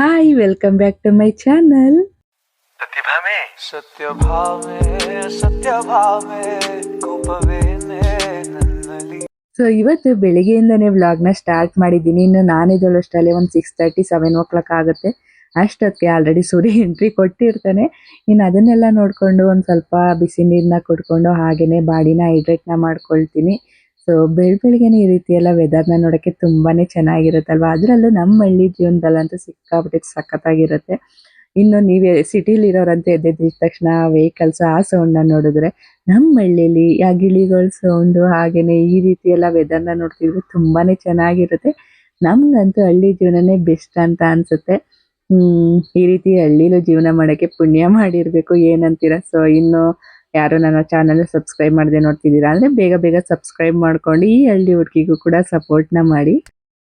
Hi welcome back to my channel Satyabhame. Satyabhame so ಇವತ್ತು ಬೆಳಿಗ್ಗೆಯಿಂದನೇ ವ್ಲಾಗ್ನ ಸ್ಟಾರ್ಟ್ ಮಾಡಿದ್ದೀನಿ. ಇನ್ನು ನಾನಿದ್ದಳಷ್ಟಲ್ಲೇ ಒಂದು six thirty seven o'clock ಆಗುತ್ತೆ. ಅಷ್ಟೊತ್ತಿಗೆ ಆಲ್ರೆಡಿ ಸೂರ್ಯ ಎಂಟ್ರಿ ಕೊಟ್ಟಿರ್ತಾನೆ. ಇನ್ನು ಅದನ್ನೆಲ್ಲ ನೋಡಿಕೊಂಡು ಒಂದು ಸ್ವಲ್ಪ ಬಿಸಿ ನೀರನ್ನ ಕುಡ್ಕೊಂಡು ಹಾಗೆಯೇ ಬಾಡಿನ ಹೈಡ್ರೇಟ್ನ ಮಾಡ್ಕೊಳ್ತೀನಿ. ಸೊ ಬೆಳ್ ಈ ರೀತಿ ಎಲ್ಲ ವೆದರ್ನ ನೋಡೋಕ್ಕೆ ತುಂಬಾನೇ ಚೆನ್ನಾಗಿರುತ್ತಲ್ವಾ? ಅದರಲ್ಲೂ ನಮ್ಮ ಹಳ್ಳಿ ಜೀವನದಲ್ಲಂತೂ ಸಿಕ್ಕಾಬಿಟ್ಟೆ ಸಖತ್ತಾಗಿರುತ್ತೆ. ಇನ್ನು ನೀವೇ ಸಿಟಿಲಿ ಇರೋರಂತೆ ಎದ್ದಿದ್ದ ತಕ್ಷಣ ವೆಹಿಕಲ್ಸ್ ಆ ಸೌಂಡ್ನ ನೋಡಿದ್ರೆ ನಮ್ಮ ಹಳ್ಳಿಲಿ ಆ ಗಿಳಿಗಳ ಸೌಂಡ್ ಹಾಗೇನೆ ಈ ರೀತಿ ಎಲ್ಲ ವೆದರ್ನ ನೋಡ್ತಿದ್ರೆ ತುಂಬಾನೇ ಚೆನ್ನಾಗಿರುತ್ತೆ. ನಮ್ಗಂತೂ ಹಳ್ಳಿ ಜೀವನನೇ ಬೆಸ್ಟ್ ಅಂತ ಅನ್ಸುತ್ತೆ. ಹ್ಮ್, ಈ ರೀತಿ ಹಳ್ಳಿಲೂ ಜೀವನ ಮಾಡಕ್ಕೆ ಪುಣ್ಯ ಮಾಡಿರ್ಬೇಕು ಏನಂತೀರಾ? ಸೊ ಇನ್ನು ಯಾರು ನನ್ನ ಚಾನಲ್ ಸಬ್ಸ್ಕ್ರೈಬ್ ಮಾಡದೆ ನೋಡ್ತಿದ್ದೀರಾ ಅಂದ್ರೆ ಬೇಗ ಬೇಗ ಸಬ್ಸ್ಕ್ರೈಬ್ ಮಾಡ್ಕೊಂಡು ಈ ಹಳ್ಳಿ ಹುಡುಗಿಗೂ ಕೂಡ ಸಪೋರ್ಟ್ನ ಮಾಡಿ.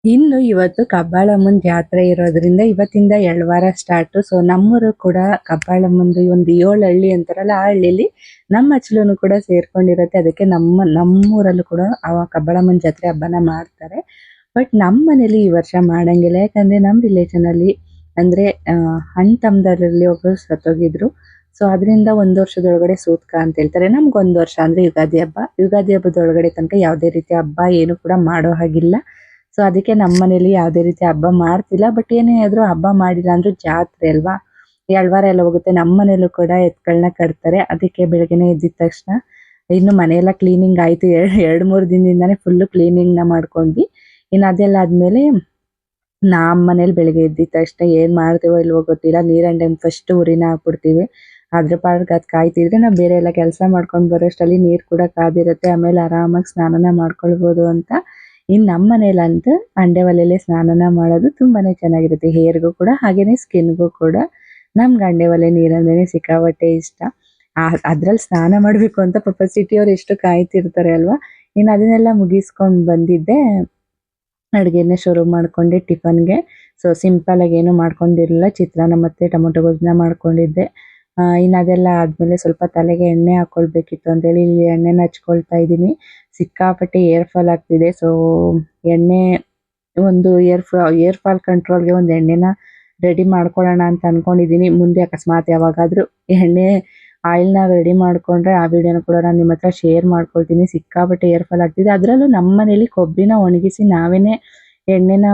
ಇನ್ನು ಇವತ್ತು ಕಬ್ಬಾಳಮ್ಮನ ಜಾತ್ರೆ ಇರೋದ್ರಿಂದ ಇವತ್ತಿಂದ ಎಳ್ವಾರ ಸ್ಟಾರ್ಟ್ ಸೊ ನಮ್ಮೂರು ಕೂಡ ಕಬ್ಬಾಳಮ್ಮಂದು ಒಂದು ಏಳು ಹಳ್ಳಿ ಅಂತಾರಲ್ಲ, ಆ ಹಳ್ಳಿಲಿ ನಮ್ಮ ಅಚ್ಚಲೂ ಕೂಡ ಸೇರ್ಕೊಂಡಿರುತ್ತೆ. ಅದಕ್ಕೆ ನಮ್ಮ, ನಮ್ಮೂರಲ್ಲೂ ಕೂಡ ಆ ಕಬ್ಬಾಳಮ್ಮನ ಜಾತ್ರೆ ಹಬ್ಬನ ಮಾಡ್ತಾರೆ. ಬಟ್ ನಮ್ಮ ಮನೇಲಿ ಈ ವರ್ಷ ಮಾಡಂಗಿಲ್ಲ. ಯಾಕಂದ್ರೆ ನಮ್ಮ ರಿಲೇಷನ್ ಅಲ್ಲಿ ಅಂದ್ರೆ ಅಣ್ಣ ತಮ್ಮದರಲ್ಲಿ ಒಬ್ರು ಸತ್ತೋಗಿದ್ರು. ಸೊ ಅದರಿಂದ ಒಂದು ವರ್ಷದೊಳಗಡೆ ಸೂತ್ಕ ಅಂತ ಹೇಳ್ತಾರೆ. ನಮ್ಗೆ ಒಂದು ವರ್ಷ ಅಂದ್ರೆ ಯುಗಾದಿ ಹಬ್ಬ. ಯುಗಾದಿ ಹಬ್ಬದೊಳಗಡೆ ತನಕ ಯಾವುದೇ ರೀತಿ ಹಬ್ಬ ಏನು ಕೂಡ ಮಾಡೋ ಹಾಗಿಲ್ಲ. ಸೊ ಅದಕ್ಕೆ ನಮ್ಮ ಮನೇಲಿ ಯಾವುದೇ ರೀತಿ ಹಬ್ಬ ಮಾಡ್ತಿಲ್ಲ. ಬಟ್ ಏನೇ ಆದ್ರೂ ಹಬ್ಬ ಮಾಡಿಲ್ಲ ಅಂದ್ರೂ ಜಾತ್ರೆ ಅಲ್ವಾ? ಎಳ್ವಾರ ಎಲ್ಲ ಹೋಗುತ್ತೆ. ನಮ್ಮ ಮನೇಲೂ ಕೂಡ ಎತ್ಗಳನ್ನ ಕಟ್ತಾರೆ. ಅದಕ್ಕೆ ಬೆಳಗ್ಗೆನೆ ಎದ್ದಿದ ತಕ್ಷಣ ಇನ್ನು ಮನೆಯೆಲ್ಲ ಕ್ಲೀನಿಂಗ್ ಆಯ್ತು. ಎರಡು ಮೂರು ಫುಲ್ ಫುಲ್ಲು ಕ್ಲೀನಿಂಗ್ನ ಮಾಡ್ಕೊಂಡ್ವಿ. ಇನ್ನು ಅದೆಲ್ಲ ಆದ್ಮೇಲೆ ನಮ್ಮ ಮನೇಲಿ ಬೆಳಗ್ಗೆ ಎದ್ದಿದ ತಕ್ಷಣ ಏನ್ ಮಾಡ್ತೀವೋ ಇಲ್ವೋ ಗೊತ್ತಿಲ್ಲ. ನೀರಂಡೆ ಫಸ್ಟ್ ಉರಿನ ಹಾಕ್ಬಿಡ್ತೀವಿ. ಅದ್ರ ಪಾಡ್ಗೆ ಅದ್ ಕಾಯ್ತಿದ್ರೆ ನಾವು ಬೇರೆ ಎಲ್ಲ ಕೆಲಸ ಮಾಡ್ಕೊಂಡ್ ಬರೋಷ್ಟರಲ್ಲಿ ನೀರ್ ಕೂಡ ಕಾದಿರುತ್ತೆ, ಆಮೇಲೆ ಆರಾಮಾಗಿ ಸ್ನಾನನ ಮಾಡ್ಕೊಳ್ಬೋದು ಅಂತ. ಇನ್ ನಮ್ಮ ಮನೇಲಂತೂ ಅಂಡೆ ಒಲೆಯಲ್ಲಿ ಸ್ನಾನನ ಮಾಡೋದು ತುಂಬಾನೇ ಚೆನ್ನಾಗಿರುತ್ತೆ. ಹೇರ್ಗೂ ಕೂಡ ಹಾಗೇನೆ ಸ್ಕಿನ್ಗೂ ಕೂಡ. ನಮ್ಗೆ ಅಂಡೆ ಒಲೆ ನೀರಂದ್ರೆ ಸಿಕ್ಕಾಪಟ್ಟೆ ಇಷ್ಟ. ಅದ್ರಲ್ಲಿ ಸ್ನಾನ ಮಾಡ್ಬೇಕು ಅಂತ ಪಾಪ ಸಿಟಿಯವ್ರು ಎಷ್ಟು ಕಾಯ್ತಿರ್ತಾರೆ ಅಲ್ವಾ? ಇನ್ನು ಅದನ್ನೆಲ್ಲ ಮುಗಿಸ್ಕೊಂಡ್ ಬಂದಿದ್ದೆ. ಅಡುಗೆನ ಶುರು ಮಾಡ್ಕೊಂಡೆ ಟಿಫನ್ಗೆ. ಸೊ ಸಿಂಪಲ್ ಆಗಿ ಏನು ಮಾಡ್ಕೊಂಡಿರಲಿಲ್ಲ. ಚಿತ್ರಾನ್ನ ಮತ್ತೆ ಟೊಮೊಟೊ ಗೊಜ್ಜನ್ನ ಮಾಡ್ಕೊಂಡಿದ್ದೆ. ಆ, ಇನ್ನು ಅದೆಲ್ಲ ಆದ್ಮೇಲೆ ಸ್ವಲ್ಪ ತಲೆಗೆ ಎಣ್ಣೆ ಹಾಕೊಳ್ಬೇಕಿತ್ತು ಅಂತೇಳಿ ಇಲ್ಲಿ ಎಣ್ಣೆನ ಹಚ್ಕೊಳ್ತಾ ಇದ್ದೀನಿ. ಸಿಕ್ಕಾಪಟ್ಟೆ ಹೇರ್ ಫಾಲ್ ಆಗ್ತಿದೆ. ಸೊ ಎಣ್ಣೆ ಒಂದು ಏರ್ ಫಾಲ್ ಏರ್ ಫಾಲ್ ಕಂಟ್ರೋಲ್ಗೆ ಒಂದು ಎಣ್ಣೆನ ರೆಡಿ ಮಾಡ್ಕೊಳ್ಳೋಣ ಅಂತ ಅನ್ಕೊಂಡಿದ್ದೀನಿ. ಮುಂದೆ ಅಕಸ್ಮಾತ್ ಯಾವಾಗಾದ್ರೂ ಎಣ್ಣೆ ಆಯಿಲ್ನ ರೆಡಿ ಮಾಡ್ಕೊಂಡ್ರೆ ಆ ವಿಡಿಯೋನ ಕೂಡ ನಾನು ನಿಮ್ಮ ಹತ್ರ ಶೇರ್ ಮಾಡ್ಕೊಳ್ತೀನಿ. ಸಿಕ್ಕಾಪಟ್ಟೆ ಹೇರ್ ಫಾಲ್ ಆಗ್ತಿದೆ. ಅದರಲ್ಲೂ ನಮ್ಮ ಮನೇಲಿ ಕೊಬ್ಬಿನ ಒಣಗಿಸಿ ನಾವೇನೆ ಎಣ್ಣೆನ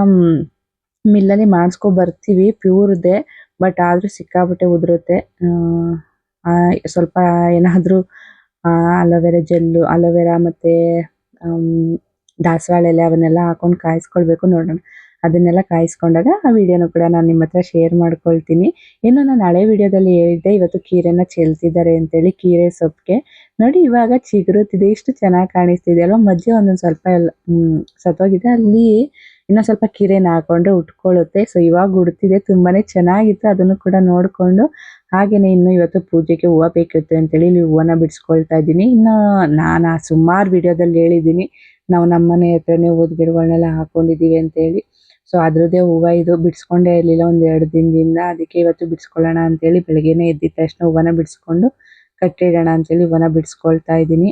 ಮಿಲ್ಲಲ್ಲಿ ಮಾಡಿಸ್ಕೊ ಬರ್ತೀವಿ. ಪ್ಯೂರ್ದೆ ಬಟ್ ಆದ್ರೂ ಸಿಕ್ಕಾಪಟ್ಟೆ ಉದುರುತ್ತೆ. ಆ, ಸ್ವಲ್ಪ ಏನಾದರೂ ಅಲೋವೆರಾ ಜೆಲ್ಲು ಅಲೋವೆರಾ ಮತ್ತೆ ದಾಸವಾಳ ಎಲೆ ಅವನ್ನೆಲ್ಲ ಹಾಕೊಂಡು ಕಾಯಿಸ್ಕೊಳ್ಬೇಕು ನೋಡೋಣ. ಅದನ್ನೆಲ್ಲ ಕಾಯಿಸ್ಕೊಂಡಾಗ ಆ ವಿಡಿಯೋನ ಕೂಡ ನಾನು ನಿಮ್ಮ ಹತ್ರ ಶೇರ್ ಮಾಡ್ಕೊಳ್ತೀನಿ. ಇನ್ನು ನಾನು ಹಳೆ ವಿಡಿಯೋದಲ್ಲಿ ಹೇಳಿದ್ದೆ ಇವತ್ತು ಕೀರೆನ ಚೆಲ್ತಿದ್ದಾರೆ ಅಂತೇಳಿ ಕೀರೆ ಸೊಪ್ಪಿಗೆ ನೋಡಿ ಇವಾಗ ಚಿಗುರುತ್ತಿದೆ ಇಷ್ಟು ಚೆನ್ನಾಗಿ ಕಾಣಿಸ್ತಿದೆ ಅಲ್ವಾ? ಮಧ್ಯೆ ಒಂದೊಂದು ಸ್ವಲ್ಪ ಎಲ್ಲ ಸತ್ತೋಗಿದೆ. ಅಲ್ಲಿ ಇನ್ನೊಂದ್ ಸ್ವಲ್ಪ ಕೀರೆನ ಹಾಕೊಂಡ್ರೆ ಉಟ್ಕೊಳ್ಳುತ್ತೆ. ಸೊ ಇವಾಗ ಉಡ್ತಿದೆ. ತುಂಬಾನೇ ಚೆನ್ನಾಗಿತ್ತು. ಅದನ್ನು ಕೂಡ ನೋಡ್ಕೊಂಡು ಹಾಗೇನೆ ಇನ್ನು ಇವತ್ತು ಪೂಜೆಗೆ ಹೂವು ಬೇಕಿತ್ತು ಅಂತೇಳಿ ಇಲ್ಲಿ ಹೂವನ್ನ ಬಿಡಿಸ್ಕೊಳ್ತಾ ಇದ್ದೀನಿ. ಇನ್ನು ನಾನು ಸುಮಾರು ವಿಡಿಯೋದಲ್ಲಿ ಹೇಳಿದ್ದೀನಿ. ನಾವು ನಮ್ಮ ಮನೆ ಹತ್ರನೇ ಹೂವದ ಗಿಡಗಳನ್ನೆಲ್ಲ ಅಂತ ಅಂತೇಳಿ. ಸೊ ಅದ್ರದ್ದೇ ಹೂವು ಇದು ಬಿಡಿಸ್ಕೊಂಡೇ ಇರಲಿಲ್ಲ. ಒಂದು ಎರಡು ದಿನದಿಂದ ಅದಕ್ಕೆ ಇವತ್ತು ಬಿಡಿಸ್ಕೊಳ್ಳೋಣ ಅಂತೇಳಿ ಬೆಳಗ್ಗೆನೆ ಎದ್ದಿದ ತಕ್ಷಣ ಹೂವನ ಬಿಡಿಸ್ಕೊಂಡು ಕಟ್ಟಿಡೋಣ ಅಂತೇಳಿ ಹೂವನ್ನ ಬಿಡಿಸ್ಕೊಳ್ತಾ ಇದ್ದೀನಿ.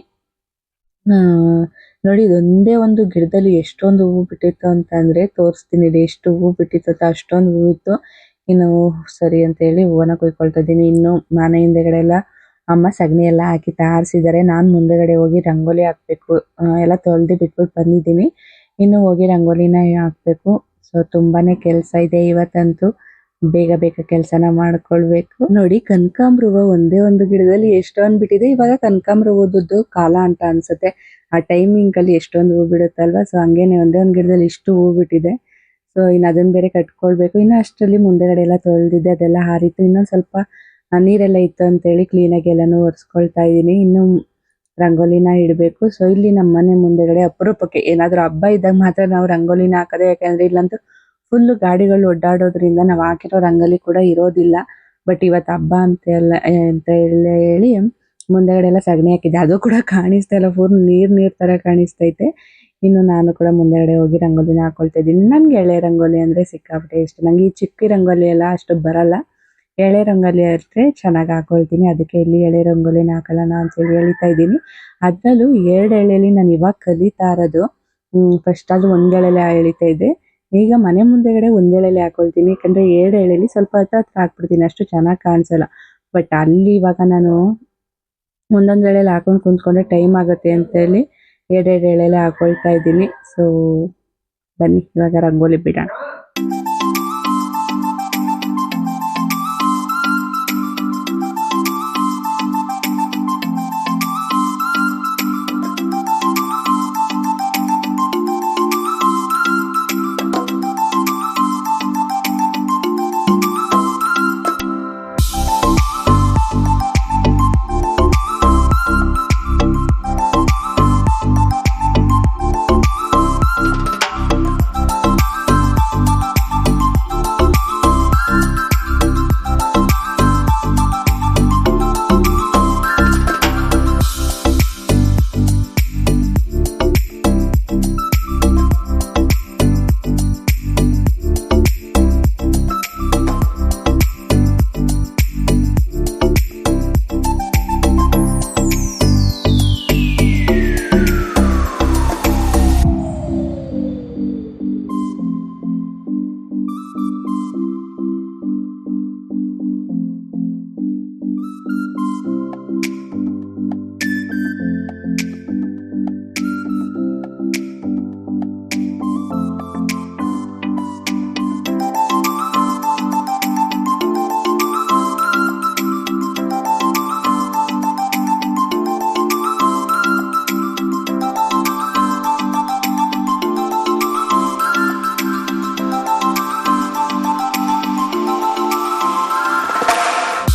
ನೋಡಿ, ಇದೊಂದೇ ಒಂದು ಗಿಡದಲ್ಲಿ ಎಷ್ಟೊಂದು ಹೂವು ಬಿಟ್ಟಿತ್ತು ಅಂತ ಅಂದ್ರೆ ತೋರಿಸ್ತೀನಿ ಎಷ್ಟು ಹೂವು ಬಿಟ್ಟಿತ್ತು ಅಂತ ಅಷ್ಟೊಂದು ಹೂವು ಇತ್ತು. ಇನ್ನು ಸರಿ ಅಂತ ಹೇಳಿ ಹೂವನ ಕುಯ್ಕೊಳ್ತಾ ಇದ್ದೀನಿ. ಇನ್ನು ಮನೆ ಹಿಂದೆಗಡೆ ಎಲ್ಲ ಅಮ್ಮ ಸಗಣಿ ಎಲ್ಲ ಹಾಕಿ ತಾರಿಸಿದ್ದಾರೆ ನಾನು ಮುಂದೆಗಡೆ ಹೋಗಿ ರಂಗೋಲಿ ಹಾಕ್ಬೇಕು. ಎಲ್ಲ ತೊಳೆದು ಬಿಟ್ಬಿಟ್ಟು ಬಂದಿದ್ದೀನಿ. ಇನ್ನು ಹೋಗಿ ರಂಗೋಲಿನ ಹಾಕ್ಬೇಕು. ಸೊ ತುಂಬಾನೇ ಕೆಲಸ ಇದೆ ಇವತ್ತಂತೂ. ಬೇಗ ಬೇಗ ಕೆಲಸನ ಮಾಡ್ಕೊಳ್ಬೇಕು. ನೋಡಿ ಕನಕಾಂಬ್ರ ಹೂವು ಒಂದೇ ಒಂದು ಗಿಡದಲ್ಲಿ ಎಷ್ಟೊಂದು ಬಿಟ್ಟಿದೆ. ಇವಾಗ ಕನಕಾಂಬ್ರ ಹೂವದ್ದು ಕಾಲ ಅಂತ ಅನ್ಸುತ್ತೆ. ಆ ಟೈಮಿಂಗ್ ಅಲ್ಲಿ ಎಷ್ಟೊಂದು ಹೂ ಬಿಡುತ್ತಲ್ವಾ? ಸೊ ಹಂಗೇನೆ ಒಂದೇ ಒಂದು ಗಿಡದಲ್ಲಿ ಇಷ್ಟು ಹೂ ಬಿಟ್ಟಿದೆ. ಸೊ ಇನ್ನು ಅದನ್ನ ಬೇರೆ ಕಟ್ಕೊಳ್ಬೇಕು. ಇನ್ನು ಅಷ್ಟರಲ್ಲಿ ಮುಂದೆಗಡೆ ಎಲ್ಲ ತೊಳೆದಿದ್ದೆ. ಅದೆಲ್ಲ ಹಾರಿತ್ತು. ಇನ್ನೊಂದು ಸ್ವಲ್ಪ ನೀರೆಲ್ಲ ಇತ್ತು ಅಂತೇಳಿ ಕ್ಲೀನಾಗಿ ಎಲ್ಲಾನು ಒರೆಸ್ಕೊಳ್ತಾ ಇದ್ದೀನಿ. ಇನ್ನು ರಂಗೋಲಿನ ಇಡಬೇಕು. ಸೊ ಇಲ್ಲಿ ನಮ್ಮ ಮನೆ ಮುಂದೆಗಡೆ ಅಪರೂಪಕ್ಕೆ ಏನಾದರೂ ಹಬ್ಬ ಇದ್ದಾಗ ಮಾತ್ರ ನಾವು ರಂಗೋಲಿನ ಹಾಕೋದೇ. ಯಾಕಂದ್ರೆ ಇಲ್ಲಂತೂ ಫುಲ್ ಗಾಡಿಗಳು ಒಡ್ಡಾಡೋದ್ರಿಂದ ನಾವು ಹಾಕಿರೋ ರಂಗೋಲಿ ಕೂಡ ಇರೋದಿಲ್ಲ. ಬಟ್ ಇವತ್ತು ಹಬ್ಬ ಅಂತ ಎಲ್ಲ, ಅಂತ ಹೇಳಿ ಮುಂದೆಗಡೆ ಎಲ್ಲ ಸಗಣಿ ಹಾಕಿದ್ದೆ. ಅದು ಕೂಡ ಕಾಣಿಸ್ತಾ ಇಲ್ಲ. ಫುಲ್ ನೀರ್ ನೀರ್ ತರ ಕಾಣಿಸ್ತೈತೆ. ಇನ್ನು ನಾನು ಕೂಡ ಮುಂದೆಗಡೆ ಹೋಗಿ ರಂಗೋಲಿನ ಹಾಕೊಳ್ತಾ ಇದ್ದೀನಿ. ನನ್ಗೆ ಎಳೆ ರಂಗೋಲಿ ಅಂದ್ರೆ ಸಿಕ್ಕಾಪಟ್ಟೆ ಇಷ್ಟ. ನಂಗೆ ಈ ಚಿಕ್ಕ ರಂಗೋಲಿ ಎಲ್ಲ ಅಷ್ಟು ಬರಲ್ಲ. ಎಳೆ ರಂಗೋಲಿ ಅಂದ್ರೆ ಚೆನ್ನಾಗಿ ಹಾಕೊಳ್ತೀನಿ. ಅದಕ್ಕೆ ಇಲ್ಲಿ ಎಳೆ ರಂಗೋಲಿನ ಹಾಕಲ್ಲ ಅಂತ ಹೇಳಿ ಹೇಳ್ತಾ ಇದ್ದೀನಿ. ಅದರಲ್ಲೂ ಎರಡು ಎಳೆಯಲ್ಲಿ ನಾನು ಇವಾಗ ಕಲಿತಾ ಇರೋದು ಫಸ್ಟ್ ಅದು ಒಂದೆಳೆಲೆ ಎಳಿತಾ ಇದ್ದೆ. ಈಗ ಮನೆ ಮುಂದೆಗಡೆ ಒಂದೆಳೆಲೆ ಹಾಕೊಳ್ತೀನಿ. ಯಾಕಂದ್ರೆ ಎರಡು ಎಳೆಲಿ ಸ್ವಲ್ಪ ಹತ್ರ ಹತ್ರ ಹಾಕ್ಬಿಡ್ತೀನಿ. ಅಷ್ಟು ಚೆನ್ನಾಗಿ ಕಾಣಿಸಲ್ಲ. ಬಟ್ ಅಲ್ಲಿ ಇವಾಗ ನಾನು ಒಂದೊಂದ್ ಎಳೆಲಿ ಹಾಕೊಂಡು ಕುಂತ್ಕೊಂಡ್ರೆ ಟೈಮ್ ಆಗುತ್ತೆ ಅಂತ ಹೇಳಿ ಎರಡೆರಡು ಎಳೆಲೆ ಹಾಕೊಳ್ತಾ ಇದ್ದೀನಿ. ಸೊ ಬನ್ನಿ, ಇವಾಗ ರಂಗೋಲಿ ಬಿಡೋಣ.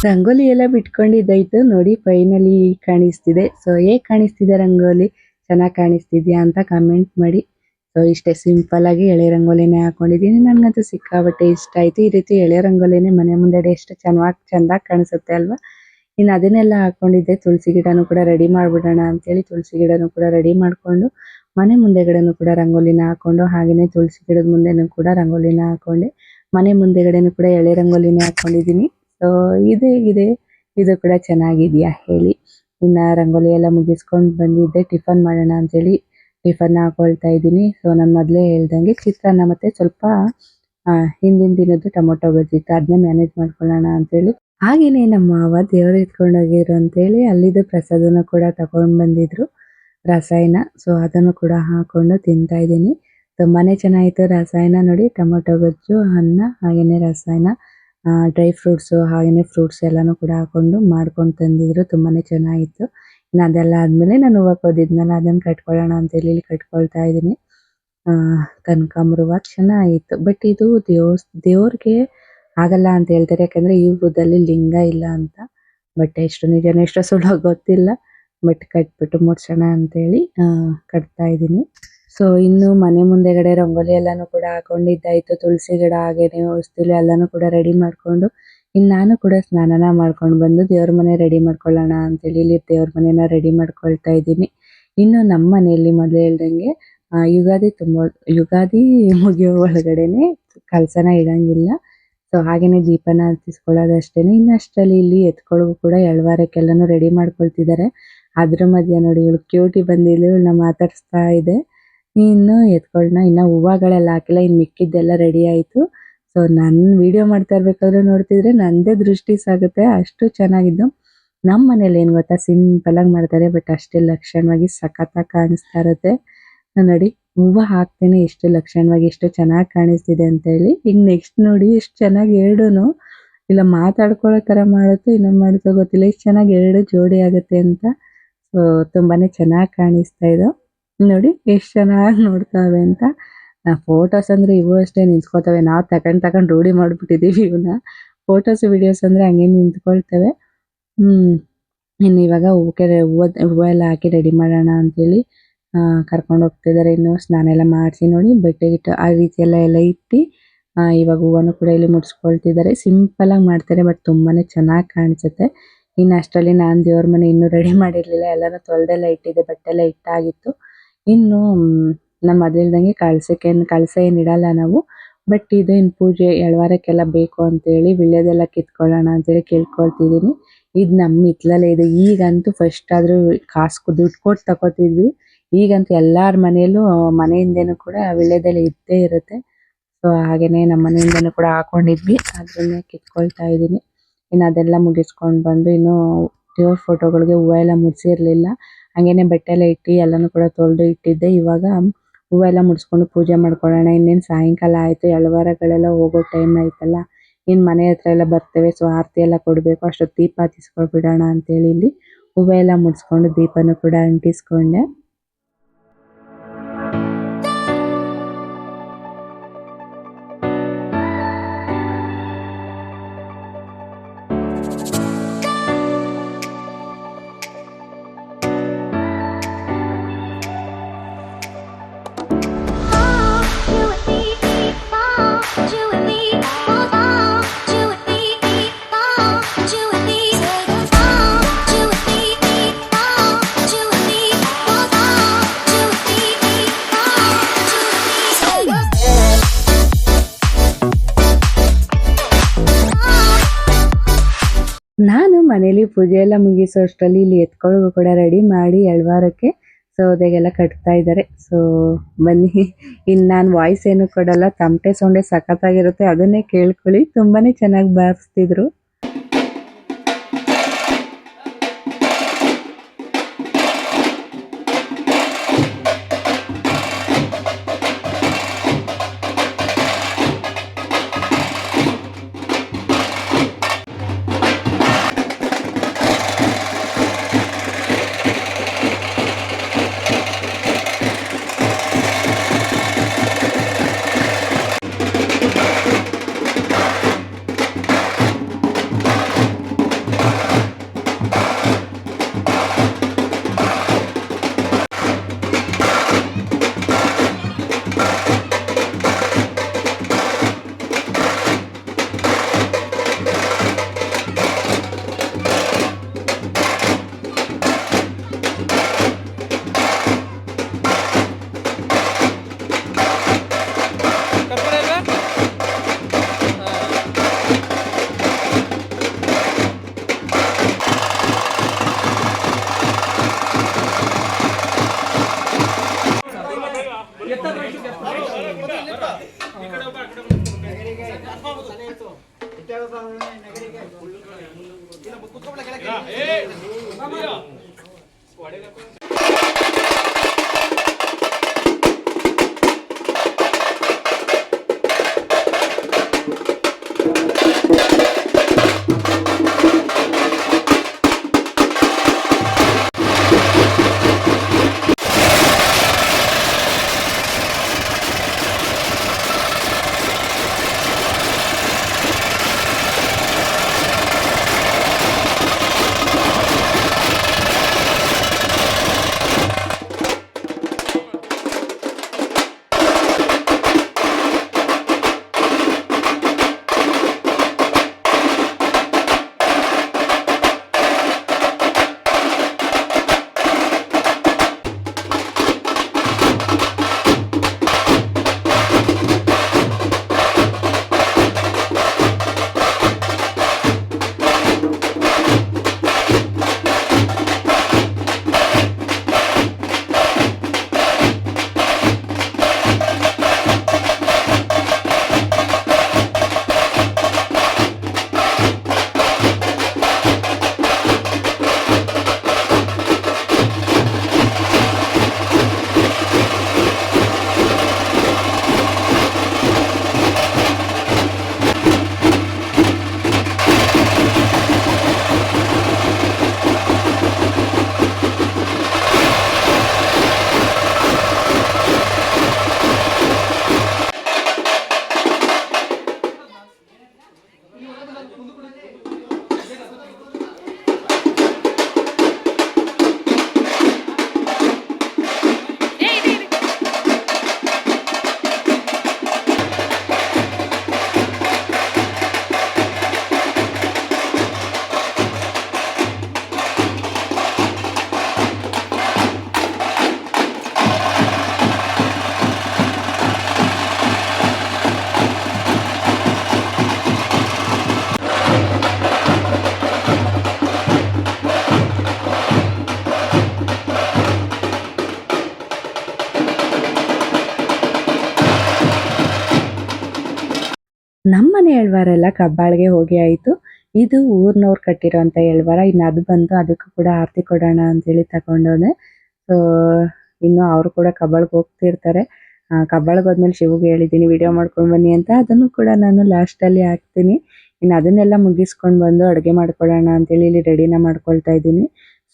ರಂಗೋಲಿ ಎಲ್ಲ ಬಿಟ್ಕೊಂಡಿದ್ದಾಯ್ತು. ನೋಡಿ ಫೈನಲಿ ಕಾಣಿಸ್ತಿದೆ. ಸೊ ಹೇಗೆ ಕಾಣಿಸ್ತಿದೆ ರಂಗೋಲಿ? ಚೆನ್ನಾಗಿ ಕಾಣಿಸ್ತಿದ್ಯಾ ಅಂತ ಕಮೆಂಟ್ ಮಾಡಿ. ಸೊ ಇಷ್ಟೇ ಸಿಂಪಲ್ ಆಗಿ ಎಳೆ ರಂಗೋಲಿನೇ ಹಾಕೊಂಡಿದ್ದೀನಿ. ನನಗಂತೂ ಸಿಕ್ಕಾಬಟ್ಟೆ ಇಷ್ಟ ಆಯ್ತು. ಈ ರೀತಿ ಎಳೆ ರಂಗೋಲಿನೇ ಮನೆ ಮುಂದೆಡೆ ಎಷ್ಟು ಚೆನ್ನಾಗಿ, ಚೆಂದಾಗಿ ಕಾಣಿಸುತ್ತೆ ಅಲ್ವಾ? ಇನ್ನು ಅದನ್ನೆಲ್ಲ ಹಾಕೊಂಡಿದ್ದೆ. ತುಳಸಿ ಗಿಡನೂ ಕೂಡ ರೆಡಿ ಮಾಡಿಬಿಡೋಣ ಅಂತೇಳಿ ತುಳಸಿ ಗಿಡನೂ ಕೂಡ ರೆಡಿ ಮಾಡ್ಕೊಂಡು, ಮನೆ ಮುಂದೆಗಡೆನೂ ಕೂಡ ರಂಗೋಲಿನ ಹಾಕೊಂಡು ಹಾಗೆಯೇ ತುಳಸಿ ಗಿಡದ ಮುಂದೆನೂ ಕೂಡ ರಂಗೋಲಿನ ಹಾಕೊಂಡೆ, ಮನೆ ಮುಂದೆಗಡೆನೂ ಕೂಡ ಎಳೆ ರಂಗೋಲಿನೇ ಹಾಕೊಂಡಿದ್ದೀನಿ. ಇದು ಹೇಗಿದೆ? ಇದು ಕೂಡ ಚೆನ್ನಾಗಿದೆಯಾ ಹೇಳಿ. ಇನ್ನ ರಂಗೋಲಿ ಎಲ್ಲ ಮುಗಿಸ್ಕೊಂಡು ಬಂದಿದ್ದೆ. ಟಿಫನ್ ಮಾಡೋಣ ಅಂತೇಳಿ ಟಿಫನ್ ಹಾಕೊಳ್ತಾ ಇದ್ದೀನಿ. ಸೊ ನಾನು ಮೊದಲೇ ಹೇಳ್ದಂಗೆ ಚಿತ್ರಾನ್ನ ಮತ್ತೆ ಸ್ವಲ್ಪ ಹಿಂದಿನ ದಿನದ್ದು ಟೊಮೊಟೊ ಗೊಜ್ಜಿತ್ತು ಅದನ್ನೇ ಮ್ಯಾನೇಜ್ ಮಾಡ್ಕೊಳ್ಳೋಣ ಅಂತೇಳಿ. ಹಾಗೇನೆ ನಮ್ಮ ಮಾವ ದೇವರು ಹೋಗಿದ್ರು ಅಂತೇಳಿ ಅಲ್ಲಿದ್ದು ಪ್ರಸಾದನ ಕೂಡ ತಗೊಂಡ್ ಬಂದಿದ್ರು. ರಸಾಯನ. ಸೊ ಅದನ್ನು ಕೂಡ ಹಾಕೊಂಡು ತಿಂತಾ ಇದ್ದೀನಿ. ತುಂಬಾನೇ ಚೆನ್ನಾಗಿತ್ತು ರಸಾಯನ ನೋಡಿ. ಟೊಮೊಟೊ ಗೊಜ್ಜು, ಅನ್ನ, ಹಾಗೇನೆ ರಸಾಯನ. ಡ್ರೈ ಫ್ರೂಟ್ಸ್ ಹಾಗೇನೇ ಫ್ರೂಟ್ಸ್ ಎಲ್ಲಾನು ಕೂಡ ಹಾಕೊಂಡು ಮಾಡ್ಕೊಂಡು ತಂದಿದ್ರು, ತುಂಬಾನೇ ಚೆನ್ನಾಗಿತ್ತು. ಇನ್ನು ಅದೆಲ್ಲ ಆದ್ಮೇಲೆ ನಾನು ಹೂವು ಓದಿದ್ನಲ್ಲ ಅದನ್ನ ಕಟ್ಕೊಳ್ಳೋಣ ಅಂತ ಹೇಳಿ ಇಲ್ಲಿ ಕಟ್ಕೊಳ್ತಾ ಇದ್ದೀನಿ. ಆ ಕನಕಾಂಬರ ಚೆನ್ನಾಗಿತ್ತು. ಬಟ್ ಇದು ದೇವ್ಸ್, ದೇವ್ರಿಗೆ ಆಗಲ್ಲ ಅಂತ ಹೇಳ್ತಾರೆ, ಯಾಕಂದ್ರೆ ಈ ಹೂವದಲ್ಲಿ ಲಿಂಗ ಇಲ್ಲ ಅಂತ. ಬಟ್ ಎಷ್ಟು ನಿಜನೇ ಎಷ್ಟೋ ಸುಳ್ಳೋ ಗೊತ್ತಿಲ್ಲ. ಬಟ್ ಕಟ್ಬಿಟ್ಟು ಮುಟ್ಸೋಣ ಅಂತ ಹೇಳಿ ಕಟ್ತಾ ಇದ್ದೀನಿ. ಸೊ ಇನ್ನು ಮನೆ ಮುಂದೆಗಡೆ ರಂಗೋಲಿ ಎಲ್ಲಾನು ಕೂಡ ಹಾಕೊಂಡಿದ್ದಾಯ್ತು. ತುಳಸಿ ಗಿಡ ಹಾಗೇನೆ ಔಷಧಿ ಎಲ್ಲಾನು ಕೂಡ ರೆಡಿ ಮಾಡ್ಕೊಂಡು, ಇನ್ನು ನಾನು ಕೂಡ ಸ್ನಾನನ ಮಾಡ್ಕೊಂಡು ಬಂದು ದೇವ್ರ ಮನೆ ರೆಡಿ ಮಾಡ್ಕೊಳ್ಳೋಣ ಅಂತೇಳಿ ಇಲ್ಲಿ ದೇವ್ರ ಮನೆನ ರೆಡಿ ಮಾಡ್ಕೊಳ್ತಾ ಇದ್ದೀನಿ. ಇನ್ನು ನಮ್ಮ ಮನೆಯಲ್ಲಿ ಮೊದಲು ಹೇಳ್ದಂಗೆ ಯುಗಾದಿ ತುಂಬ, ಯುಗಾದಿ ಮುಗಿಯೋ ಒಳಗಡೆನೆ ಕಲಸನ ಇಡಂಗಿಲ್ಲ. ಸೊ ಹಾಗೇನೆ ದೀಪನ ಹತ್ತಿಸ್ಕೊಳ್ಳೋದು ಇನ್ನು ಅಷ್ಟರಲ್ಲಿ ಇಲ್ಲಿ ಎತ್ಕೊಳ್ಳೋವು ಕೂಡ ಎಳ್ವಾರಕ್ಕೆಲ್ಲಾನು ರೆಡಿ ಮಾಡ್ಕೊಳ್ತಿದ್ದಾರೆ. ಅದ್ರ ಮಧ್ಯ ನೋಡಿ, ಇವಳು ಕ್ಯೂಟಿ ಬಂದಿಲ್ಲ ಇವಳನ್ನ ಮಾತಾಡಿಸ್ತಾ ಇದೆ. ಇನ್ನು ಎತ್ಕೊಳ್ಳೋಣ ಇನ್ನ ಹೂವಗಳೆಲ್ಲ ಹಾಕಿಲ್ಲ ಇನ್ನು ಮಿಕ್ಕಿದ್ದೆಲ್ಲ ರೆಡಿ ಆಯ್ತು. ಸೊ ನನ್ನ ವಿಡಿಯೋ ಮಾಡ್ತಾ ಇರ್ಬೇಕಾದ್ರೆ ನೋಡ್ತಿದ್ರೆ ನಂದೇ ದೃಷ್ಟಿ ಸಾಗುತ್ತೆ, ಅಷ್ಟು ಚೆನ್ನಾಗಿದ್ದು. ನಮ್ಮ ಮನೇಲಿ ಏನು ಗೊತ್ತಾ ಸಿಂಪಲ್ ಆಗಿ ಮಾಡ್ತಾರೆ ಬಟ್ ಅಷ್ಟೇ ಲಕ್ಷಣವಾಗಿ ಸಖತ್ತಾಗಿ ಕಾಣಿಸ್ತಾ ಇರುತ್ತೆ. ನೋಡಿ, ಹೂವ ಹಾಕ್ತೇನೆ, ಎಷ್ಟು ಲಕ್ಷಣವಾಗಿ ಎಷ್ಟು ಚೆನ್ನಾಗಿ ಕಾಣಿಸ್ತಿದೆ ಅಂತ ಹೇಳಿ ಈಗ ನೆಕ್ಸ್ಟ್ ನೋಡಿ ಎಷ್ಟು ಚೆನ್ನಾಗಿ ಎರಡೂ ಇಲ್ಲ ಮಾತಾಡ್ಕೊಳ್ಳೋ ತರ ಮಾಡುತ್ತೆ, ಇನ್ನೊಂದು ಮಾಡುತ್ತೋ ಗೊತ್ತಿಲ್ಲ ಎಷ್ಟು ಚೆನ್ನಾಗಿ ಎರಡು ಜೋಡಿ ಆಗುತ್ತೆ ಅಂತ. ಸೊ ತುಂಬಾನೇ ಚೆನ್ನಾಗಿ ಕಾಣಿಸ್ತಾ ಇದೆ. ನೋಡಿ ಎಷ್ಟು ಚೆನ್ನಾಗಿ ನೋಡ್ತಾವೆ ಅಂತ. ಫೋಟೋಸ್ ಅಂದ್ರೆ ಇವು ಅಷ್ಟೇ ನಿಂತ್ಕೋತಾವೆ. ನಾವು ತಕೊಂಡ್ ತಕೊಂಡ್ ರೂಢಿ ಮಾಡ್ಬಿಟ್ಟಿದೀವಿ ಇವನ್ನ ಫೋಟೋಸ್ ವಿಡಿಯೋಸ್ ಅಂದ್ರೆ ಹಂಗೆ ನಿಂತ್ಕೊಳ್ತವೆ. ಹ್ಮ್. ಇನ್ನು ಇವಾಗ ಹೂವಕ್ಕೆ ಹೂವು ಹೂವು ಎಲ್ಲ ಹಾಕಿ ರೆಡಿ ಮಾಡೋಣ ಅಂತೇಳಿ ಕರ್ಕೊಂಡು ಹೋಗ್ತಿದ್ದಾರೆ ಇನ್ನು ಸ್ನಾನ ಎಲ್ಲ ಮಾಡಿಸಿ ನೋಡಿ ಬಟ್ಟೆ ಗಿಟ್ಟು ಆ ರೀತಿ ಎಲ್ಲ ಎಲ್ಲ ಇಟ್ಟು ಆ, ಇವಾಗ ಹೂವನ್ನು ಕೂಡ ಇಲ್ಲಿ ಮುಡಿಸ್ಕೊಳ್ತಿದ್ದಾರೆ ಸಿಂಪಲ್ ಆಗಿ ಮಾಡ್ತಾರೆ ಬಟ್ ತುಂಬಾನೇ ಚೆನ್ನಾಗಿ ಕಾಣಿಸುತ್ತೆ. ಇನ್ನು ಅಷ್ಟರಲ್ಲಿ ನಾನು ದೇವ್ರ ಮನೆ ಇನ್ನೂ ರೆಡಿ ಮಾಡಿರಲಿಲ್ಲ. ಎಲ್ಲಾನು ತೊಳೆದೆಲ್ಲ ಇಟ್ಟಿದ್ದೆ ಬಟ್ಟೆ ಎಲ್ಲ ಇಟ್ಟಾಗಿತ್ತು. ಇನ್ನು ನಮ್ಮ ಮದುವೆ ಇಲ್ದಂಗೆ ಕಳ್ಸಕ್ಕೆ ಏನ್ ಕಳಸ ಏನು ಇಡಲ್ಲ ನಾವು. ಬಟ್ ಇದು ಇನ್ ಪೂಜೆ ಎಳವಾರಕ್ಕೆಲ್ಲ ಬೇಕು ಅಂತೇಳಿ ವಿಳ್ಯದೆಲ್ಲ ಕಿತ್ಕೊಳ್ಳೋಣ ಅಂತೇಳಿ ಕೇಳ್ಕೊಳ್ತಿದ್ದೀನಿ ಇದು ನಮ್ಮ ಹಿತ್ಲಲ್ಲೇ ಇದೆ. ಈಗಂತೂ ಫಸ್ಟ್ ಆದ್ರೂ ಕಾಸು ದುಡ್ಡು ಕೊಟ್ಟು ತಗೋತಿದ್ವಿ ಈಗಂತೂ ಎಲ್ಲಾರ ಮನೆಯಲ್ಲೂ ಮನೆಯಿಂದೇನು ಕೂಡ ವಿಳ್ಯದೆಲೆ ಇದ್ದೇ ಇರುತ್ತೆ. ಸೊ ಹಾಗೇನೆ ನಮ್ಮ ಮನೆಯಿಂದನೂ ಕೂಡ ಹಾಕೊಂಡಿದ್ವಿ. ಅದನ್ನೇ ಕಿತ್ಕೊಳ್ತಾ ಇದ್ದೀನಿ ಇನ್ನು ಅದೆಲ್ಲ ಮುಗಿಸ್ಕೊಂಡು ಬಂದು ಇನ್ನು ದೇವ್ರ ಫೋಟೋಗಳಿಗೆ ಹೂವು ಎಲ್ಲ ಮುಡಿಸಿರ್ಲಿಲ್ಲ. ಹಂಗೇನೆ ಬಟ್ಟೆ ಎಲ್ಲ ಇಟ್ಟು ಎಲ್ಲಾನು ಕೂಡ ತೊಳೆದು ಇಟ್ಟಿದ್ದೆ. ಇವಾಗ ಹೂವೆಲ್ಲ ಮುಡಿಸ್ಕೊಂಡು ಪೂಜೆ ಮಾಡ್ಕೊಳ್ಳೋಣ. ಇನ್ನೇನು ಸಾಯಂಕಾಲ ಆಯಿತು, ಎಳವಾರಗಳೆಲ್ಲ ಹೋಗೋ ಟೈಮ್ ಆಯ್ತಲ್ಲ. ಇನ್ನು ಮನೆ ಹತ್ರ ಎಲ್ಲ ಬರ್ತೇವೆ ಸೊ ಆರತಿ ಎಲ್ಲ ಕೊಡಬೇಕು. ಅಷ್ಟೊತ್ತು ದೀಪ ಹತ್ತಿಸ್ಕೊಳ್ಬಿಡೋಣ ಅಂತೇಳಿ ಇಲ್ಲಿ ಹೂವೆಲ್ಲ ಮುಡಿಸ್ಕೊಂಡು ದೀಪನೂ ಕೂಡ ಅಂಟಿಸ್ಕೊಂಡೆ. ಮನೇಲಿ ಪೂಜೆ ಎಲ್ಲ ಮುಗಿಸೋ ಅಷ್ಟರಲ್ಲಿ ಇಲ್ಲಿ ಎತ್ಕೊಳ್ಳೋಕು ಕೂಡ ರೆಡಿ ಮಾಡಿ ಎಳ್ವಾರಕ್ಕೆ ಸೌದೆಗೆಲ್ಲ ಕಟ್ತಾ ಇದ್ದಾರೆ. ಸೊ ಬನ್ನಿ. ಇನ್ನು ನಾನು ವಾಯ್ಸ್ ಏನು ಕೊಡಲ್ಲ, ತಮಟೆ ಸೊಂಡೆ ಸಖತ್ತಾಗಿರುತ್ತೆ. ಅದನ್ನೇ ಕೇಳ್ಕೊಳ್ಳಿ. ತುಂಬಾನೇ ಚೆನ್ನಾಗಿ ಬಾರಿಸ್ತಿದ್ರು. Yeah. ಎಳ್ವಾರ ಎಲ್ಲ ಕಬ್ಬಾಳ್ಗೆ ಹೋಗಿ ಆಯಿತು. ಇದು ಊರಿನವ್ರು ಕಟ್ಟಿರೋಂಥ ಎಳ್ವಾರ. ಇನ್ನು ಅದು ಬಂದು ಅದಕ್ಕೂ ಕೂಡ ಆರತಿ ಕೊಡೋಣ ಅಂತೇಳಿ ತಗೊಂಡೋದೆ. ಸೊ ಇನ್ನು ಅವರು ಕೂಡ ಕಬ್ಬಾಳ್ಗೆ ಹೋಗ್ತಿರ್ತಾರೆ. ಕಬ್ಬಾಳ್ಗೆ ಹೋದ್ಮೇಲೆ ಶಿವಗೆ ಹೇಳಿದ್ದೀನಿ, ವಿಡಿಯೋ ಮಾಡ್ಕೊಂಡು ಬನ್ನಿ ಅಂತ. ಅದನ್ನು ಕೂಡ ನಾನು ಲಾಸ್ಟಲ್ಲಿ ಹಾಕ್ತೀನಿ. ಇನ್ನು ಅದನ್ನೆಲ್ಲ ಮುಗಿಸ್ಕೊಂಡು ಬಂದು ಅಡುಗೆ ಮಾಡ್ಕೊಳ್ಳೋಣ ಅಂತೇಳಿ ಇಲ್ಲಿ ರೆಡಿನ ಮಾಡ್ಕೊಳ್ತಾ ಇದ್ದೀನಿ.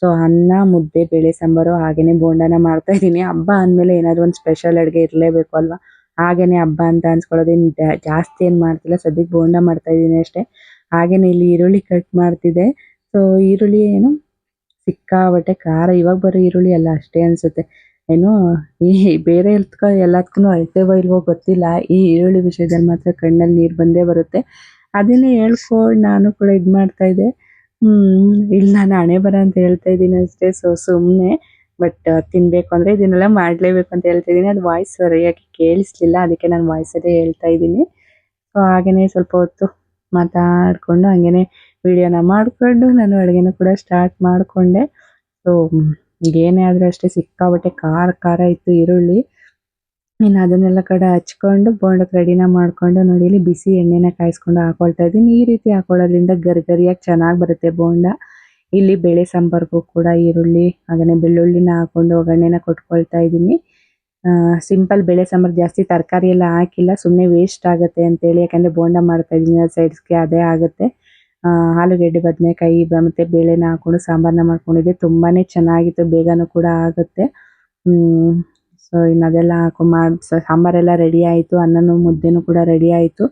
ಸೊ ಅನ್ನ, ಮುದ್ದೆ, ಬೇಳೆ, ಸಾಂಬಾರು ಹಾಗೇನೆ ಬೋಂಡನ ಮಾಡ್ತಾ ಇದ್ದೀನಿ. ಹಬ್ಬ ಅಂದಮೇಲೆ ಏನಾದರೂ ಒಂದು ಸ್ಪೆಷಲ್ ಅಡುಗೆ ಇರಲೇಬೇಕು ಅಲ್ವಾ? ಹಾಗೇನೆ ಹಬ್ಬ ಅಂತ ಅನ್ಸ್ಕೊಳ್ಳೋದೇನು ಜಾಸ್ತಿ ಏನ್ ಮಾಡ್ತಿಲ್ಲ. ಸದ್ಯಕ್ಕೆ ಬೋಂಡ ಮಾಡ್ತಾ ಇದ್ದೀನಿ ಅಷ್ಟೇ. ಹಾಗೇನೆ ಇಲ್ಲಿ ಈರುಳ್ಳಿ ಕಟ್ ಮಾಡ್ತಿದ್ದೆ. ಸೊ ಈರುಳ್ಳಿ ಏನು ಸಿಕ್ಕಾಬಟ್ಟೆ ಖಾರ. ಇವಾಗ ಬರೋ ಈರುಳ್ಳಿ ಎಲ್ಲ ಅಷ್ಟೇ ಅನ್ಸುತ್ತೆ. ಏನು ಈ ಬೇರೆ ಎಲ್ತ್ಕ ಎಲ್ಲದಕ್ಕೂ ಅಳ್ತೇವೋ ಇಲ್ವೋ ಗೊತ್ತಿಲ್ಲ. ಈ ಈರುಳ್ಳಿ ವಿಷಯದಲ್ಲಿ ಮಾತ್ರ ಕಣ್ಣಲ್ಲಿ ನೀರು ಬಂದೇ ಬರುತ್ತೆ. ಅದನ್ನೇ ಹೇಳ್ಕೊಂಡು ನಾನು ಕೂಡ ಇದು ಮಾಡ್ತಾ ಇದ್ದೆ ಇಲ್ಲಿ ನಾನು ಹಣೆ ಬರ ಅಂತ ಹೇಳ್ತಾ ಇದ್ದೀನಿ ಅಷ್ಟೇ. ಸೊ ಸುಮ್ಮನೆ ಬಟ್ ತಿನ್ಬೇಕು ಅಂದ್ರೆ ಇದನ್ನೆಲ್ಲ ಮಾಡ್ಲೇಬೇಕು ಅಂತ ಹೇಳ್ತಾ ಇದ್ದೀನಿ. ಅದು ವಾಯ್ಸ್ ಸರಿಯಾಗಿ ಕೇಳಿಸ್ಲಿಲ್ಲ. ಅದಕ್ಕೆ ನಾನು ವಾಯ್ಸಲ್ಲೇ ಹೇಳ್ತಾ ಇದ್ದೀನಿ. ಸೊ ಹಾಗೇನೆ ಸ್ವಲ್ಪ ಹೊತ್ತು ಮಾತಾಡ್ಕೊಂಡು ಹಂಗೇನೆ ವಿಡಿಯೋನ ಮಾಡಿಕೊಂಡು ನಾನು ಅಡುಗೆನ ಕೂಡ ಸ್ಟಾರ್ಟ್ ಮಾಡಿಕೊಂಡೆ. ಸೊ ಏನೇ ಆದರೂ ಅಷ್ಟೇ ಸಿಕ್ಕಾಬಟ್ಟೆ ಖಾರ ಖಾರ ಇತ್ತು ಈರುಳ್ಳಿ. ಇನ್ನು ಅದನ್ನೆಲ್ಲ ಕಡೆ ಹಚ್ಕೊಂಡು ಬೋಂಡಕ್ಕೆ ರೆಡಿನ ಮಾಡಿಕೊಂಡು ನೋಡಿ ಇಲ್ಲಿ ಬಿಸಿ ಎಣ್ಣೆನ ಕಾಯಿಸ್ಕೊಂಡು ಹಾಕೊಳ್ತಾ ಇದ್ದೀನಿ. ಈ ರೀತಿ ಹಾಕೊಳ್ಳೋದ್ರಿಂದ ಗರಿ ಗರಿಯಾಗಿ ಚೆನ್ನಾಗಿ ಬರುತ್ತೆ ಬೋಂಡ ಇಲ್ಲಿ ಬೇಳೆ ಸಾಂಬಾರ್ಗೂ ಕೂಡ ಈರುಳ್ಳಿ ಹಾಗೆಯೇ ಬೆಳ್ಳುಳ್ಳಿನ ಹಾಕೊಂಡು ಒಗ್ಗರಣೆನ ಕೊಟ್ಕೊಳ್ತಾ ಇದ್ದೀನಿ. ಸಿಂಪಲ್ ಬೇಳೆ ಸಾಂಬಾರು ಜಾಸ್ತಿ ತರಕಾರಿ ಎಲ್ಲ ಹಾಕಿಲ್ಲ ಸುಮ್ಮನೆ ವೇಸ್ಟ್ ಆಗುತ್ತೆ ಅಂತೇಳಿ, ಯಾಕಂದರೆ ಬೋಂಡ ಮಾಡ್ತಾ ಇದ್ದೀನಿ ಸೈಡ್ಸ್ಗೆ ಅದೇ ಆಗುತ್ತೆ. ಆಲೂಗಡ್ಡೆ, ಬದನೆಕಾಯಿ ಮತ್ತು ಬೇಳೆನ ಹಾಕೊಂಡು ಸಾಂಬಾರನ್ನ ಮಾಡ್ಕೊಂಡಿದ್ದೆ ತುಂಬಾ ಚೆನ್ನಾಗಿತ್ತು, ಬೇಗನೂ ಕೂಡ ಆಗುತ್ತೆ. ಸೊ ಇನ್ನು ಅದೆಲ್ಲ ಹಾಕೊಂಡು ಮಾಡಿ ಸಾಂಬಾರೆಲ್ಲ ರೆಡಿ ಆಯಿತು, ಅನ್ನನು ಮುದ್ದೆನೂ ಕೂಡ ರೆಡಿ ಆಯಿತು.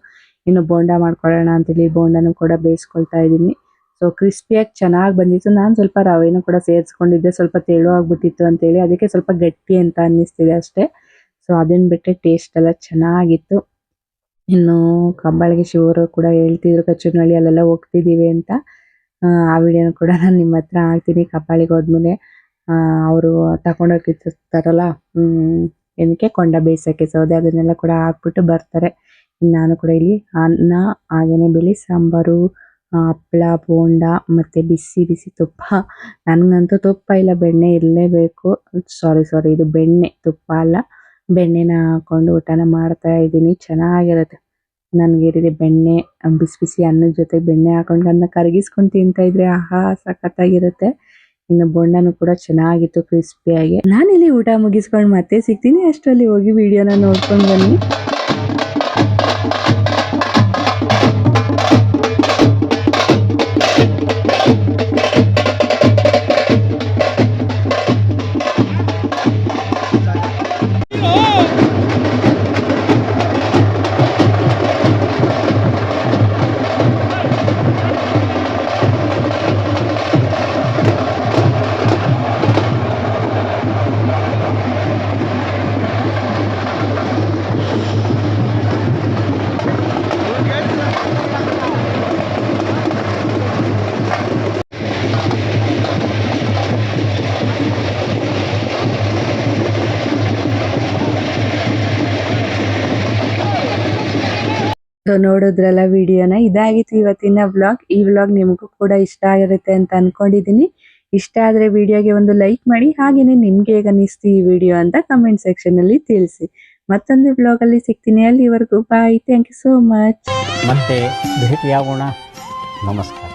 ಇನ್ನು ಬೋಂಡ ಮಾಡ್ಕೊಳ್ಳೋಣ ಅಂತೇಳಿ, ಬೋಂಡನೂ ಕೂಡ ಬೇಯಿಸ್ಕೊಳ್ತಾ ಇದ್ದೀನಿ. ಸೊ ಕ್ರಿಸ್ಪಿಯಾಗಿ ಚೆನ್ನಾಗಿ ಬಂದಿತ್ತು. ನಾನು ಸ್ವಲ್ಪ ರವೆನೂ ಕೂಡ ಸೇರಿಸ್ಕೊಂಡಿದ್ದೆ. ಸ್ವಲ್ಪ ತೆಳು ಆಗಿಬಿಟ್ಟಿತ್ತು ಅಂತೇಳಿ. ಅದಕ್ಕೆ ಸ್ವಲ್ಪ ಗಟ್ಟಿ ಅಂತ ಅನ್ನಿಸ್ತಿದೆ ಅಷ್ಟೇ. ಸೊ ಅದನ್ನು ಬಿಟ್ಟರೆ ಟೇಸ್ಟ್ ಎಲ್ಲ ಚೆನ್ನಾಗಿತ್ತು. ಇನ್ನು ಕಂಬಳಿಗೆ ಶಿವರು ಕೂಡ ಹೇಳ್ತಿದ್ರು ಕಚ್ಚುನಳ್ಳಿ ಅಲ್ಲೆಲ್ಲ ಹೋಗ್ತಿದ್ದೀವಿ ಅಂತ. ಆ, ವಿಡಿಯೋನು ಕೂಡ ನಾನು ನಿಮ್ಮ ಹತ್ರ ಹಾಕ್ತೀನಿ. ಕಬ್ಬಾಳಿಗೆ ಹೋದ್ಮೇಲೆ ಅವರು ತಗೊಂಡೋಗಿರ್ತಾರಲ್ಲ ಏನಕ್ಕೆ ಕೊಂಡ ಬೇಯಿಸೋಕ್ಕೆ. ಸೌದೆ ಅದನ್ನೆಲ್ಲ ಕೂಡ ಹಾಕ್ಬಿಟ್ಟು ಬರ್ತಾರೆ. ನಾನು ಕೂಡ ಇಲ್ಲಿ ಅನ್ನ ಹಾಗೇನೆ ಬಿಳಿ ಸಾಂಬಾರು ಹಪ್ಳ, ಬೋಂಡ ಮತ್ತೆ ಬಿಸಿ ಬಿಸಿ ತುಪ್ಪ. ನನಗಂತೂ ತುಪ್ಪ ಇಲ್ಲ, ಬೆಣ್ಣೆ ಇರಲೇಬೇಕು. ಸಾರಿ ಸಾರಿ ಇದು ಬೆಣ್ಣೆ, ತುಪ್ಪ ಅಲ್ಲ. ಬೆಣ್ಣೆನ ಹಾಕೊಂಡು ಊಟನ ಮಾಡ್ತಾ ಇದ್ದೀನಿ. ಚೆನ್ನಾಗಿರುತ್ತೆ. ನನಗೆ ಬೆಣ್ಣೆ, ಬಿಸಿ ಬಿಸಿ ಅನ್ನದ ಜೊತೆ ಬೆಣ್ಣೆ ಹಾಕೊಂಡು ಅದನ್ನ ಕರಗಿಸ್ಕೊಂಡು ತಿಂತಾ ಇದ್ರೆ ಆಹಾ, ಸಖತ್ತಾಗಿರುತ್ತೆ. ಇನ್ನು ಬೋಂಡನು ಕೂಡ ಚೆನ್ನಾಗಿತ್ತು ಕ್ರಿಸ್ಪಿಯಾಗಿ ನಾನಿಲ್ಲಿ ಊಟ ಮುಗಿಸ್ಕೊಂಡು ಮತ್ತೆ ಸಿಗ್ತೀನಿ. ಅಷ್ಟರಲ್ಲಿ ಹೋಗಿ ವಿಡಿಯೋನ ನೋಡ್ಕೊಂಡು ಬನ್ನಿ. ನೋಡಿದ್ರಲ್ಲ ವಿಡಿಯೋನ. ಇದಾಗಿತ್ತು ಇವತ್ತಿನ ವ್ಲಾಗ್ ಈ ವ್ಲಾಗ್ ನಿಮಗೂ ಕೂಡ ಇಷ್ಟ ಆಗಿರುತ್ತೆ ಅಂತ ಅನ್ಕೊಂಡಿದ್ದೀನಿ ಇಷ್ಟ ಆದರೆ ವಿಡಿಯೋಗೆ ಒಂದು ಲೈಕ್ ಮಾಡಿ. ಹಾಗೆಯೇ ನಿಮಗೆ ಹೇಗೆ ಅನ್ನಿಸ್ತು ಈ ವಿಡಿಯೋ ಅಂತ ಕಮೆಂಟ್ ಸೆಕ್ಷನ್ ಅಲ್ಲಿ ತಿಳಿಸಿ. ಮತ್ತೊಂದು ವ್ಲಾಗಲ್ಲಿ ಸಿಗ್ತೀನಿ ಅಲ್ಲಿವರೆಗೂ. Bye thank you so much ಮತ್ತೆ ಭೇಟಿಯಾಗೋಣ. ನಮಸ್ಕಾರ.